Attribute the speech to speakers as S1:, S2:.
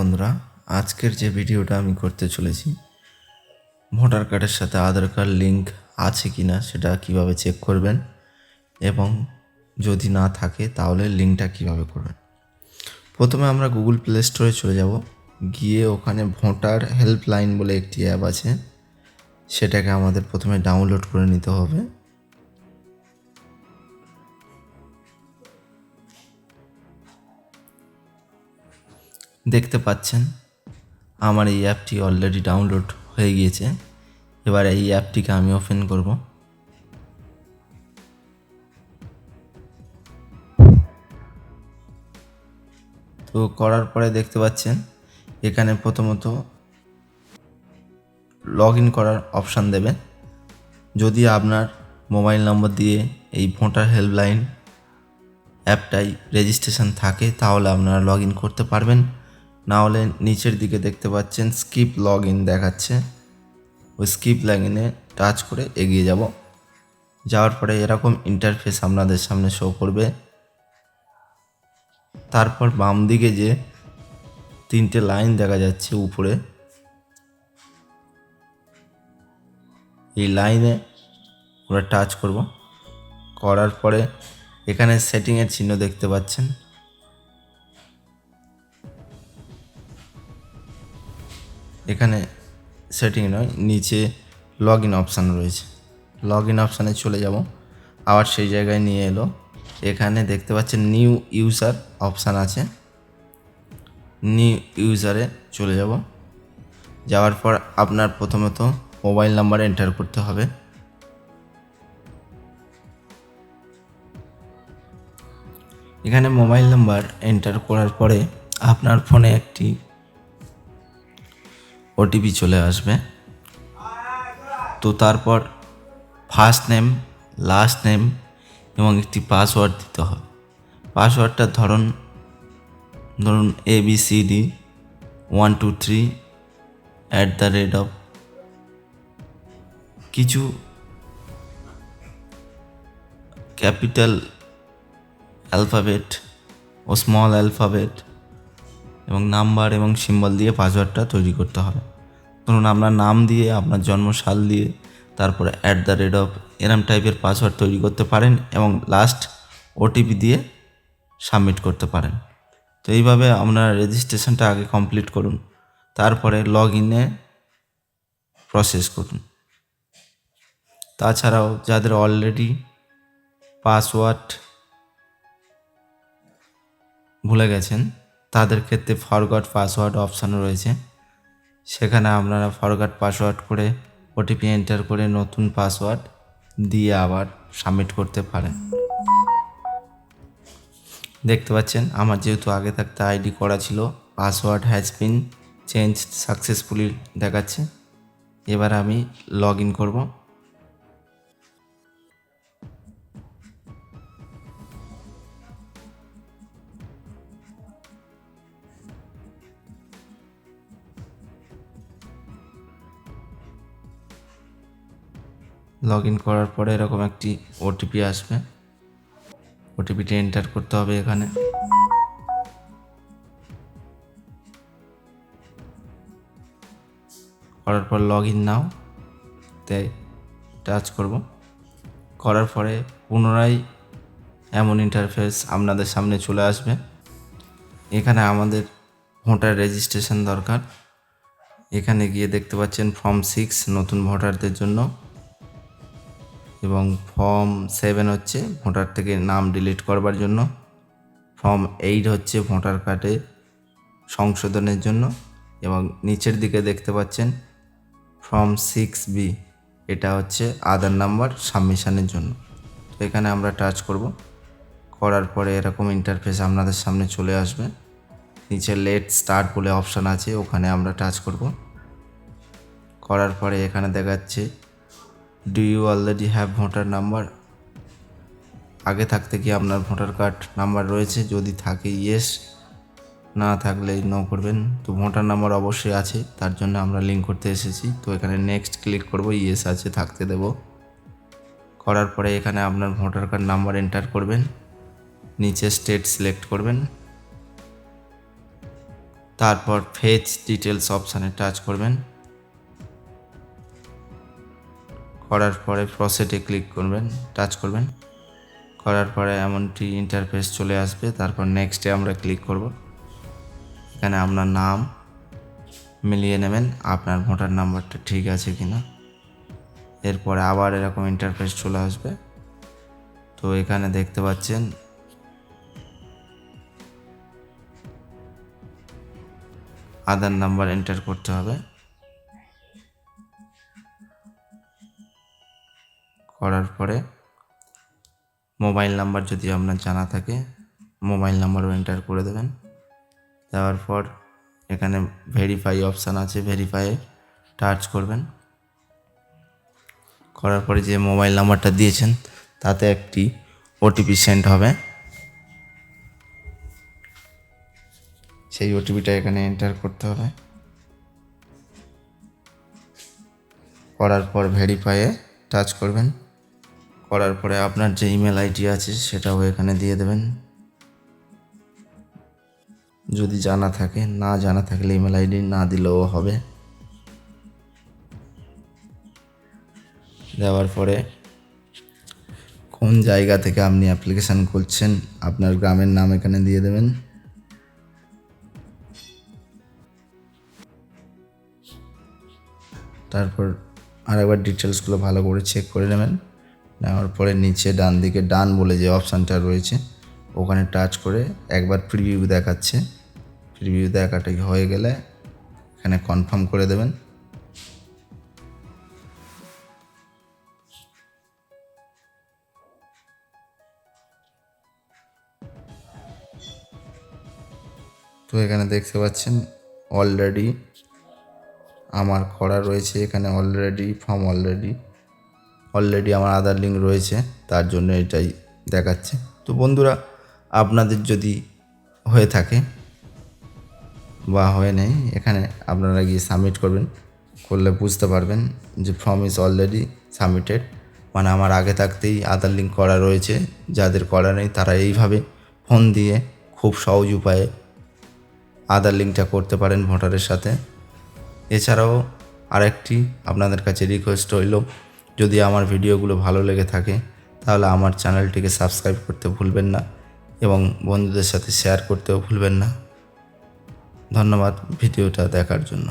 S1: বন্ধুরা, আজকের যে ভিডিওটা আমি করতে চলেছি, ভোটার কার্ডের সাথে আধার কার্ড লিঙ্ক আছে কি না সেটা কীভাবে চেক করবেন এবং যদি না থাকে তাহলে লিঙ্কটা কীভাবে করবেন। প্রথমে আমরা গুগল প্লে স্টোরে চলে যাব। গিয়ে ওখানে ভোটার হেল্পলাইন বলে একটি অ্যাপ আছে, সেটাকে আমাদের প্রথমে ডাউনলোড করে নিতে হবে। দেখতে পাচ্ছেন, আমার এই অ্যাপটি অলরেডি ডাউনলোড হয়ে গিয়েছে। এবার এই অ্যাপটিকে আমি ওপেন করব। তো করার পরে দেখতে পাচ্ছেন, এখানে প্রথমত লগ ইন করার অপশান দেবে। যদি আপনার মোবাইল নম্বর দিয়ে এই ভোটার হেল্পলাইন অ্যাপটাই রেজিস্ট্রেশন থাকে, তাহলে আপনারা লগ ইন করতে পারবেন। না হলে নিচের দিকে দেখতে পাচ্ছেন স্কিপ লগ ইন দেখাচ্ছে। ওই স্কিপ লগ ইনে টাচ করে এগিয়ে যাব। যাওয়ার পরে এরকম ইন্টারফেস আপনাদের সামনে শো করবে। তারপর বাম দিকে যে তিনটে লাইন দেখা যাচ্ছে উপরে। এই লাইনে আমরা টাচ করব। করার পরে এখানে সেটিংয়ের চিহ্ন দেখতে পাচ্ছেন। এখানে সেটিং নয়, নিচে লগ ইন অপশান রয়েছে। লগ ইন অপশানে চলে যাব। আবার সেই জায়গায় নিয়ে এলো। এখানে দেখতে পাচ্ছেন নিউ ইউজার অপশান আছে। নিউ ইউজারে চলে যাব। যাওয়ার পর আপনার প্রথমত মোবাইল নাম্বার এন্টার করতে হবে। এখানে মোবাইল নাম্বার এন্টার করার পরে আপনার ফোনে একটি ওটিপি চলে আসবে। তো তারপর ফার্স্ট নেম লাস্ট নেম এবং একটি পাসওয়ার্ড দিতে হবে। পাসওয়ার্ডটার ধরন, ধরুন A B C D one two three at the rate of কিছু ক্যাপিটাল অ্যালফাবেট ও স্মল অ্যালফাবেট এবং নাম্বার এবং সিম্বল দিয়ে পাসওয়ার্ডটা তৈরি করতে হবে। ধরুন আপনার নাম দিয়ে, আপনার জন্মসাল দিয়ে, তারপরে অ্যাট দ্য রেট অফ এরম টাইপের পাসওয়ার্ড তৈরি করতে পারেন এবং লাস্ট ওটিপি দিয়ে সাবমিট করতে পারেন। তো এইভাবে আপনার রেজিস্ট্রেশনটা আগে কমপ্লিট করুন, তারপরে লগ ইনে প্রসেস করুন। তাছাড়াও যাদের অলরেডি পাসওয়ার্ড ভুলে গেছেন, তাদের ক্ষেত্রে ফরগট পাসওয়ার্ড অপশান রয়েছে। সেখানে আপনারা ফরগাট পাসওয়ার্ড করে ওটিপি এন্টার করে নতুন পাসওয়ার্ড দিয়ে আবার সাবমিট করতে পারেন। দেখতে পাচ্ছেন, আমার যেহেতু আগে থাকতে আইডি করা ছিল password has been change successfully দেখাচ্ছে। এবার আমি লগ ইন করব। লগ ইন করার পরে এরকম একটি ওটিপি আসবে। ওটিপিটি এন্টার করতে হবে এখানে। করার পর লগ ইন নাও। তাই টাচ করব। করার পরে পুনরায় এমন ইন্টারফেস আপনাদের সামনে চলে আসবে। এখানে আমাদের ভোটার রেজিস্ট্রেশন দরকার। এখানে গিয়ে দেখতে পাচ্ছেন ফর্ম সিক্স নতুন ভোটারদের জন্য। এবং ফর্ম সেভেন হচ্ছে ভোটার থেকে নাম ডিলিট করবার জন্য। ফর্ম এইট হচ্ছে ভোটার কার্ডে সংশোধনের জন্য এবং নিচের দিকে দেখতে পাচ্ছেন ফর্ম সিক্স বি এটা হচ্ছে আধার নাম্বার সাবমিশনের জন্য। তো এখানে আমরা টাচ করব, করার পরে এরকম ইন্টারফেস আপনাদের সামনে চলে আসবে। নিচে লেট স্টার্ট বলে অপশান আছে, ওখানে আমরা টাচ করব। করার পরে এখানে দেখাচ্ছে do you already have voter number আগে থাকতে কি আপনার ভোটার কার্ড নাম্বার রয়েছে? যদি থাকে ইয়েস না থাকলে নো করবেন। তো ভোটার নাম্বার অবশ্যই আছে, তার জন্য আমরা লিঙ্ক করতে এসেছি। তো এখানে নেক্সট ক্লিক করব ইয়েস আছে, থাকতে দেব। করার পরে এখানে আপনার ভোটার কার্ড নাম্বার এন্টার করবেন। নিচে স্টেট সিলেক্ট করবেন। তারপর ফেজ ডিটেলস অপশানে টাচ করবেন। করার পরে প্রসেটে ক্লিক করবেন টাচ করবেন। করার পরে এমনটি ইন্টারফেস চলে আসবে, তারপর নেক্সটে আমরা ক্লিক করব। এখানে আপনার নাম মিলিয়ে নেবেন, আপনার ভোটার নাম্বারটা ঠিক আছে কি না এরপরে আবার এরকম ইন্টারফেস চলে আসবে। তো এখানে দেখতে পাচ্ছেন আধার নাম্বার এন্টার করতে হবে। করার পরে মোবাইল নাম্বার যদি আপনার জানা থাকে, মোবাইল নাম্বারও এন্টার করে দেবেন। দেওয়ার পর এখানে ভেরিফাই অপশান আছে ভেরিফাইয়ে টাচ করবেন। করার পরে যে মোবাইল নাম্বারটা দিয়েছেন, তাতে একটি ওটিপি সেন্ড হবে। সেই ওটিপিটা এখানে এন্টার করতে হবে। করার পর ভেরিফাইয়ে টাচ করবেন। করার পরে আপনার যে ইমেল আইডি আছে সেটাও এখানে দিয়ে দেবেন। যদি জানা থাকে, না জানা থাকলে ইমেল আইডি না দিলেও হবে। দেওয়ার পরে কোন জায়গা থেকে আপনি অ্যাপ্লিকেশান করছেন আপনার গ্রামের নাম এখানে দিয়ে দেবেন। তারপর আরেকবার ডিটেলসগুলো ভালো করে চেক করে নেবেন। নেওয়ার পরে নিচে ডান দিকে ডান বলে যে অপশানটা রয়েছে, ওখানে টাচ করে একবার প্রিভিউ দেখাচ্ছে। প্রিভিউ দেখাটা হয়ে গেলে এখানে কনফার্ম করে দেবেন। তো এখানে দেখতে পাচ্ছেন অলরেডি আমার করা রয়েছে, এখানে অলরেডি ফর্ম অলরেডি অলরেডি আমার আধার লিঙ্ক রয়েছে, তার জন্য এটাই দেখাচ্ছে। তো বন্ধুরা, আপনাদের যদি হয়ে থাকে বা হয়ে নেই, এখানে আপনারা গিয়ে সাবমিট করবেন, করলে বুঝতে পারবেন যে ফর্ম ইজ অলরেডি সাবমিটেড মানে আমার আগে থাকতেই আধার লিঙ্ক করা রয়েছে, যাদের করা নেই তারা এইভাবে ফোন দিয়ে খুব সহজ উপায়ে আধার লিঙ্কটা করতে পারেন ভোটারের সাথে। এছাড়াও আরেকটি আপনাদের কাছে রিকোয়েস্ট রইল যদি আমার ভিডিওগুলো ভালো লেগে থাকে, তাহলে আমার চ্যানেলটিকে সাবস্ক্রাইব করতে ভুলবেন না এবং বন্ধুদের সাথে শেয়ার করতেও ভুলবেন না। ধন্যবাদ ভিডিওটা দেখার জন্য।